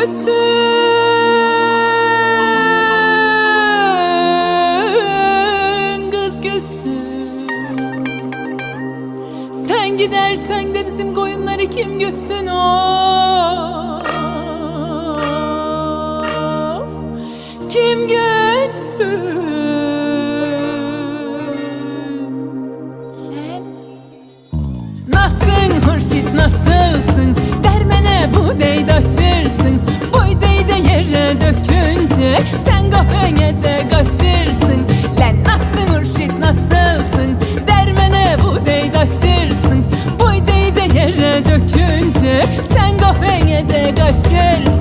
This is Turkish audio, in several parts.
güssün Kız güssün Sen gidersen de bizim koyunları kim güssün o Kim güssün Nasılsın Hürşit nasılsın? De kaşırsın Lan nasılsın Hurşit nasılsın? Dermene bu deydaşırsın Boy deyde yere dökünce Sen kafene de kaşırsın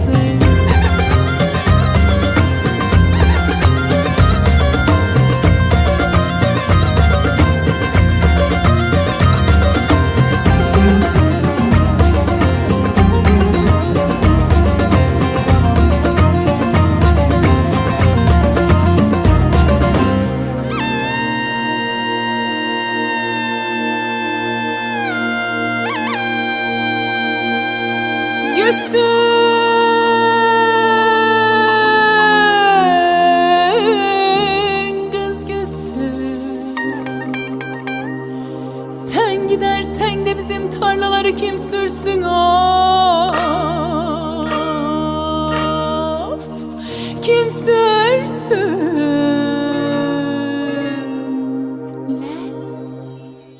küskün Kız küskün Sen gidersen de bizim tarlaları kim sürsün? Of! Kim